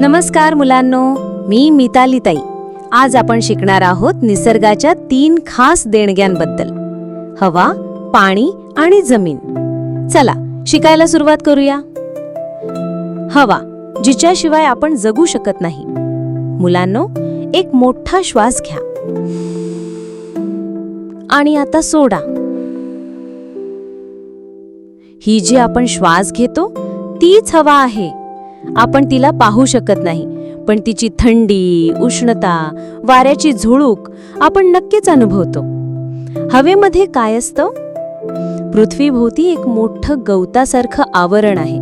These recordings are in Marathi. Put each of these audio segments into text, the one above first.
नमस्कार मुलांनो मी मिताली ताई आज आपण शिकणार आहोत निसर्गाच्या तीन खास देणग्यांबद्दल. हवा पाणी आणि जमीन. चला शिकायला सुरुवात करूया. हवा जिच्याशिवाय आपण जगू शकत नाही. मुलांनो एक मोठा श्वास घ्या. आणि आता सोडा. ही जी आपण श्वास घेतो तीच हवा आहे. आपण तिला पाहू शकत नाही. पण तिची थंडी उष्णता वाऱ्याची झुळूक आपण नक्कीच अनुभवतो. हवेमध्ये काय असतं? पृथ्वीभोवती एक मोठं गवतासारखं आवरण आहे.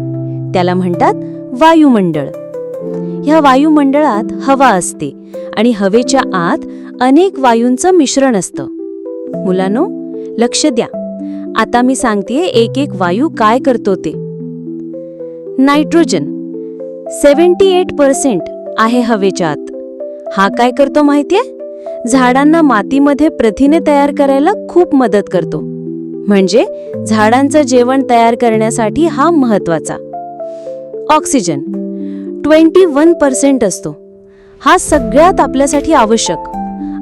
त्याला म्हणतात वायुमंडळ. ह्या वायुमंडळात हवा असते आणि हवेच्या आत अनेक वायूंचं मिश्रण असतं. मुलांनो लक्ष द्या. आता मी सांगतेय एक एक वायू काय करतो ते. नायट्रोजन. सेव्हन्टी एट पर्सेंट आहे हवेच्या आत हा काय करतो माहितीये? झाडांना मातीमध्ये प्रथिने तयार करायला खूप मदत करतो. म्हणजे झाडांचं जेवण तयार करण्यासाठी हा महत्त्वाचा ऑक्सिजन ट्वेंटी वन पर्सेंट असतो. हा सगळ्यात आपल्यासाठी आवश्यक.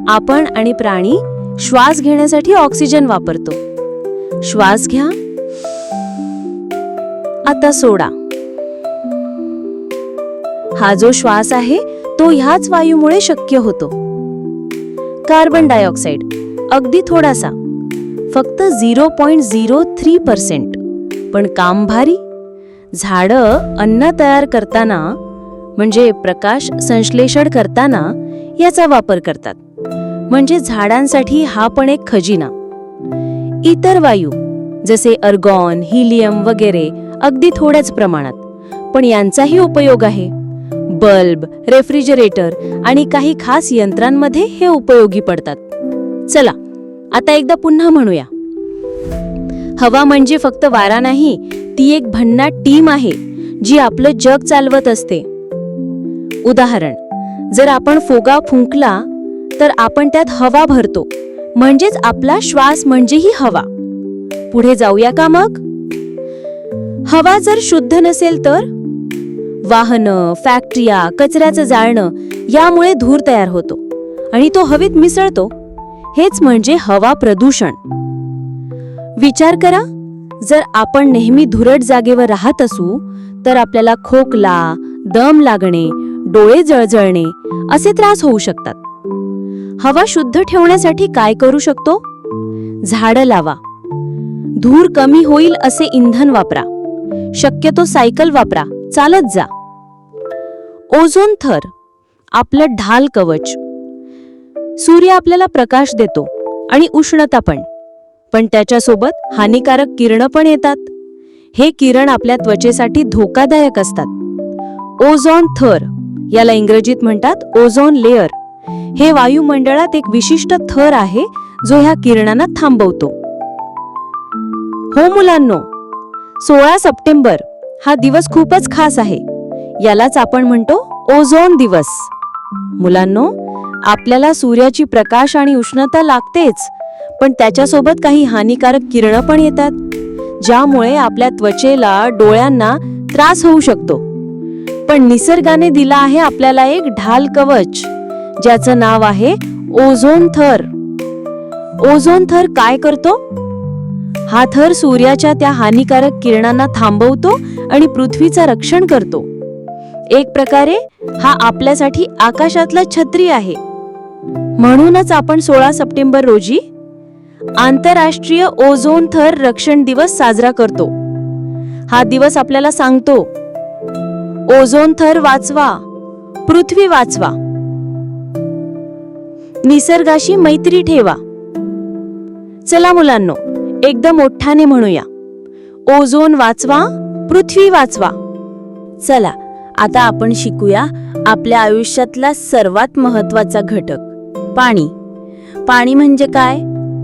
आपण आणि प्राणी श्वास घेण्यासाठी ऑक्सिजन वापरतो. श्वास घ्या. आता सोडा. हा जो श्वास आहे तो ह्याच वायूमुळे शक्य होतो. कार्बन डायऑक्साईड अगदी थोडासा फक्त zero point zero three percent पण काम भारी. झाडं अन्न तयार करताना म्हणजे प्रकाश संश्लेषण करताना याचा वापर करतात. म्हणजे झाडांसाठी हा पण एक खजिना. इतर वायू जसे अर्गॉन हिलियम वगैरे अगदी थोड्याच प्रमाणात. पण यांचाही उपयोग आहे. बल्ब रेफ्रिजरेटर आणि काही खास यंत्रांमध्ये हे उपयोगी पडतात. चला आता एकदा पुन्हा म्हणूया. हवा म्हणजे फक्त वारा नाही ती एक भन्नाट टीम आहे जी आपलं जग चालवत असते. उदाहरण जर आपण फोगा फुंकला तर आपण त्यात हवा भरतो म्हणजेच आपला श्वास म्हणजे ही हवा. पुढे जाऊया का मग? हवा जर शुद्ध नसेल तर? वाहनं फॅक्टरिया कचऱ्याचं जाळणं यामुळे धूर तयार होतो आणि तो हवेत मिसळतो. हेच म्हणजे हवा प्रदूषण. विचार करा जर आपण नेहमी धुरट जागेवर राहत असू तर आपल्याला खोकला दम लागणे डोळे जळजळणे असे त्रास होऊ शकतात. हवा शुद्ध ठेवण्यासाठी काय करू शकतो? झाडं लावा. धूर कमी होईल असे इंधन वापरा. शक्यतो सायकल वापरा. चालत जा. ओझोन थर. आपलं ढाल कवच. सूर्य आपल्याला प्रकाश देतो आणि उष्णता पण. पण त्याच्यासोबत हानिकारक किरण पण येतात. हे किरण आपल्या त्वचेसाठी धोकादायक असतात. ओझोन थर. याला इंग्रजीत म्हणतात ओझोन लेअर. हे वायुमंडळात एक विशिष्ट थर आहे जो ह्या किरणांना थांबवतो. हो मुलांनो सोळा सप्टेंबर हा दिवस खूपच खास आहे. यालाच आपण म्हणतो ओझोन दिवस. मुलांनो आपल्याला सूर्याची प्रकाश आणि उष्णता लागतेच पण त्याच्यासोबत काही हानिकारक किरणं पण येतात ज्यामुळे आपल्या त्वचेला डोळ्यांना त्रास होऊ शकतो. पण निसर्गाने दिला आहे आपल्याला एक ढाल कवच ज्याचं नाव आहे ओझोन थर. ओझोन थर काय करतो? हा थर सूर्याच्या त्या हानिकारक किरणांना थांबवतो आणि पृथ्वीचा रक्षण करतो. एक प्रकारे हा आपल्यासाठी आकाशातला छत्री आहे. म्हणूनच आपण सोळा सप्टेंबर रोजी आंतरराष्ट्रीय ओझोन थर रक्षण दिवस साजरा करतो. हा दिवस आपल्याला सांगतो ओझोन थर वाचवा पृथ्वी वाचवा. निसर्गाशी मैत्री ठेवा. चला मुलांनो एकदम मोठ्याने म्हणूया. ओझोन वाचवा पृथ्वी वाचवा. चला आता आपण शिकूया आपल्या आयुष्यातला सर्वात महत्त्वाचा घटक पाणी. पाणी म्हणजे काय?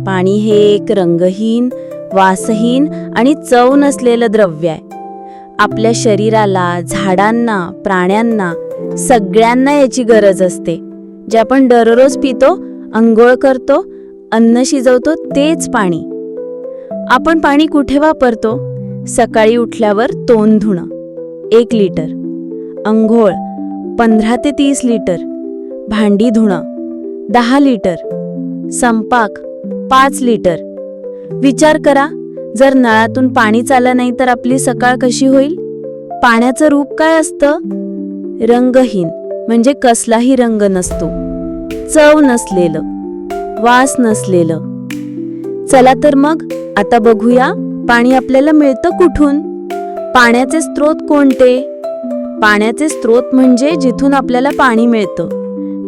पाणी हे एक रंगहीन वासहीन आणि चव नसलेलं द्रव्य आहे. आपल्या शरीराला झाडांना प्राण्यांना सगळ्यांना याची गरज असते. जे आपण दररोज पितो अंघोळ करतो अन्न शिजवतो तेच पाणी. आपण पाणी कुठे वापरतो? सकाळी उठल्यावर तोंड धुणं. एक लिटर. अंघोळ पंधरा ते तीस लिटर. भांडी धुणं दहा लिटर. संपाक पाच लिटर. विचार करा जर नळातून पाणी चाललं नाही तर आपली सकाळ कशी होईल? पाण्याचं रूप काय असतं? रंगहीन म्हणजे कसलाही रंग नसतो. चव नसलेलं वास नसलेलं चला तर मग आता बघूया पाणी आपल्याला मिळतं कुठून? पाण्याचे स्रोत कोणते? पाण्याचे स्रोत म्हणजे जिथून आपल्याला पाणी मिळतं.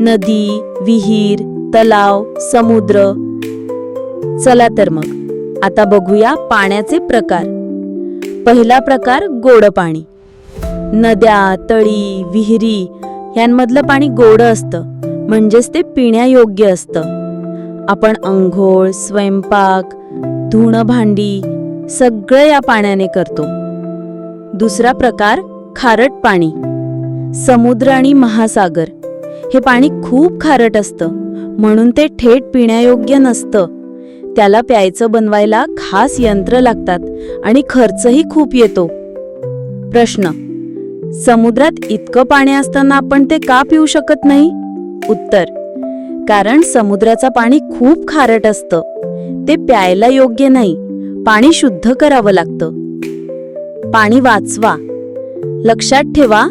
नदी विहीर तलाव समुद्र. चला तर मग आता बघूया पाण्याचे प्रकार. पहिला प्रकार गोड पाणी. नद्या तळी विहिरी यांमधलं पाणी गोड असतं. म्हणजेच ते पिण्यायोग्य असतं. आपण अंघोळ स्वयंपाक धुणं भांडी सगळं या पाण्याने करतो. दुसरा प्रकार खारट पाणी. समुद्र आणि महासागर. हे पाणी खूप खारट असतं. म्हणून ते थेट पिण्यायोग्य नसतं. त्याला प्यायचं बनवायला खास यंत्र लागतात आणि खर्चही खूप येतो. प्रश्न. समुद्रात इतकं पाणी असताना आपण ते का पिऊ शकत नाही? उत्तर. कारण समुद्राचं पाणी खूप खारट असतं. ते प्यायला योग्य नाही. पाणी शुद्ध करावं लागतं. पाणी वाचवा. लक्षात ठेवा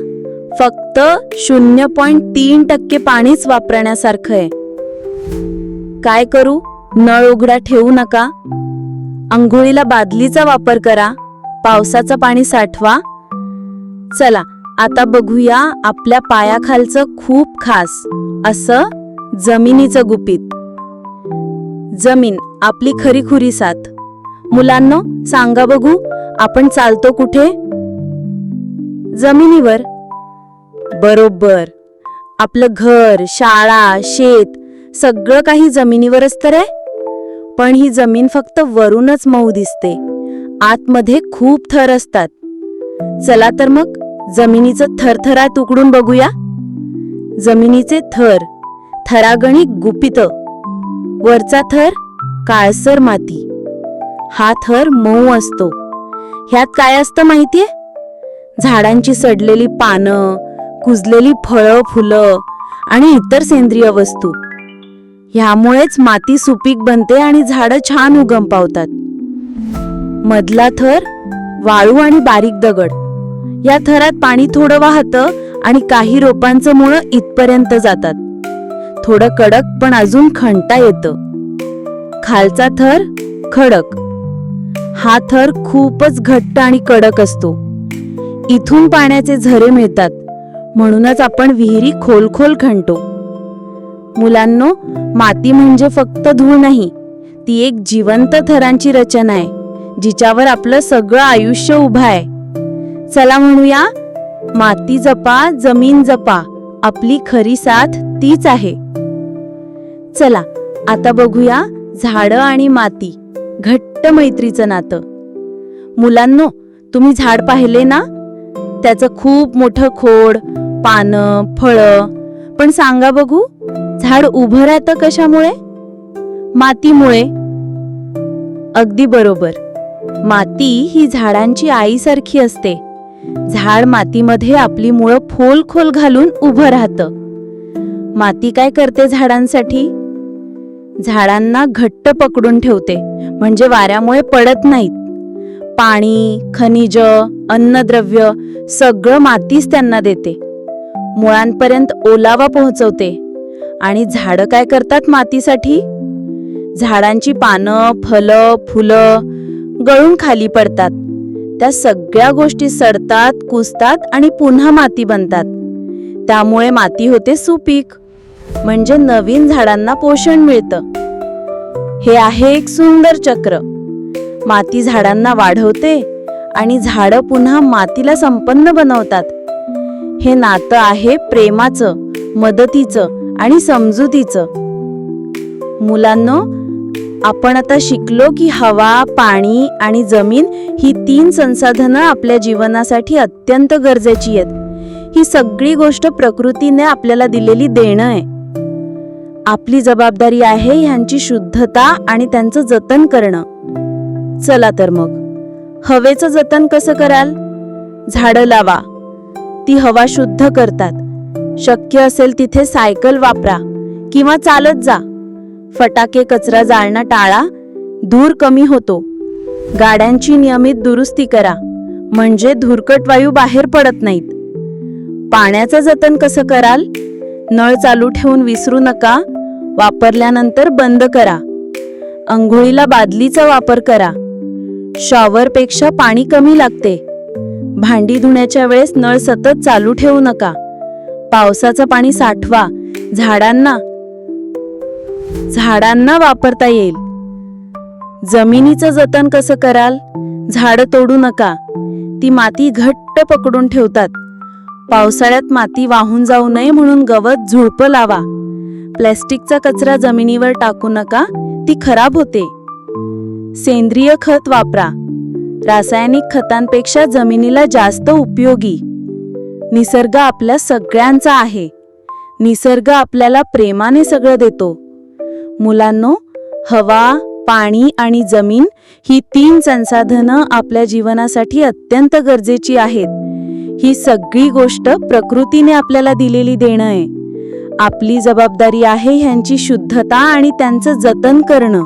फक्त शून्य पॉईंट तीन टक्के पाणीच वापरण्यासारखं आहे. काय करू? नळ उघडा ठेवू नका. आंघोळीला बादलीचा वापर करा. पावसाचं पाणी साठवा. चला आता बघूया आपल्या पायाखालचं खूप खास. असं जमिनीचं गुपित. जमीन आपली खरीखुरी साथ मुलांनो सांगा बघू आपण चालतो कुठे? जमिनीवर. बरोबर. आपलं घर शाळा शेत सगळं काही जमिनीवरच तर आहे? पण ही जमीन फक्त वरूनच मऊ दिसते. आतमध्ये खूप थर असतात. चला तर मग जमिनीचं थरथरात उकडून बघूया. जमिनीचे थर. थरागणिक गुपित. वरचा थर काळसर माती. हा थर मऊ असतो. ह्यात काय असतं माहितीये? झाडांची सडलेली पानं कुजलेली फळं फुलं आणि इतर सेंद्रिय वस्तू. ह्यामुळेच माती सुपीक बनते आणि झाडं छान उगम पावतात. मधला थर वाळू आणि बारीक दगड. या थरात पाणी थोडं वाहतं आणि काही रोपांचं मुळं इथपर्यंत जातात. थोडं कडक पण अजून खणता येतं. खालचा थर खडक. हा थर खूपच घट्ट आणि कडक असतो. इथून पाण्याचे झरे मिळतात. म्हणूनच आपण विहिरी खोल खोल खणतो. मुलांनो माती म्हणजे फक्त धूळ नाही ती एक जिवंत थरांची रचना आहे जिच्यावर आपलं सगळं आयुष्य उभं आहे. चला म्हणूया माती जपा जमीन जपा आपली खरी साथ तीच आहे. चला आता बघूया झाडं आणि माती घट्ट मैत्रीचं नातं. मुलांनो तुम्ही झाड पाहिले ना? त्याचं खूप मोठं खोड पानं फळं. पण सांगा बघू झाड उभं राहतं कशामुळे? मातीमुळे. अगदी बरोबर. माती ही झाडांची आईसारखी असते. झाड मातीमध्ये आपली मुळं खोल खोल घालून उभं राहतं. माती काय करते झाडांसाठी? झाडांना घट्ट पकडून ठेवते म्हणजे वाऱ्यामुळे पडत नाहीत. पाणी खनिज अन्नद्रव्य सगळं मातीच त्यांना देते. मुळांपर्यंत ओलावा पोहोचवते. आणि झाडं काय करतात मातीसाठी? झाडांची पानं फलं फुलं गळून खाली पडतात. त्या सगळ्या गोष्टी सडतात कुसतात आणि पुन्हा माती बनतात. त्यामुळे माती होते सुपीक. म्हणजे नवीन झाडांना पोषण मिळतं. हे आहे एक सुंदर चक्र. माती झाडांना वाढवते आणि झाडं पुन्हा मातीला संपन्न बनवतात. हे नातं आहे प्रेमाचं मदतीचं आणि समजुतीचं. मुलांनो आपण आता शिकलो की हवा पाणी आणि जमीन ही तीन संसाधनं आपल्या जीवनासाठी अत्यंत गरजेची आहेत. ही सगळी गोष्ट प्रकृतीने आपल्याला दिलेली देणं आहे. आपली जबाबदारी आहे ह्यांची शुद्धता आणि त्यांचं जतन करणं. चला तर मग. हवेचं जतन कसं कराल? झाडं लावा. ती हवा शुद्ध करतात. शक्य असेल तिथे सायकल वापरा किंवा चालत जा. फटाके कचरा जाळणं टाळा. धूर कमी होतो. गाड्यांची नियमित दुरुस्ती करा. म्हणजे धुरकट वायू बाहेर पडत नाहीत. पाण्याचं जतन कसं कराल? नळ चालू ठेवून विसरू नका. वापरल्यानंतर बंद करा. अंघोळीला बादलीचा वापर करा. शॉवरपेक्षा पाणी कमी लागते. भांडी धुण्याच्या वेळेस नळ सतत चालू ठेवू नका. पावसाचं पाणी साठवा. झाडांना झाडांना वापरता येईल. जमिनीचं जतन कसं कराल? झाडं तोडू नका. ती माती घट्ट पकडून ठेवतात. पावसाळ्यात माती वाहून जाऊ नये म्हणून गवत झुळपं लावा. प्लॅस्टिकचा कचरा जमिनीवर टाकू नका ती खराब होते. सेंद्रिय खत वापरा. रासायनिक खतांपेक्षा जमिनीला जास्त उपयोगी. निसर्ग आपल्या सगळ्यांचा आहे. निसर्ग आपल्याला प्रेमाने सगळं देतो. मुलांनो हवा पाणी आणि जमीन ही तीन संसाधनं आपल्या जीवनासाठी अत्यंत गरजेची आहेत. ही सगळी गोष्ट प्रकृतीने आपल्याला दिलेली देणं आहे. आपली जबाबदारी आहे ह्यांची शुद्धता आणि त्यांचं जतन करणं.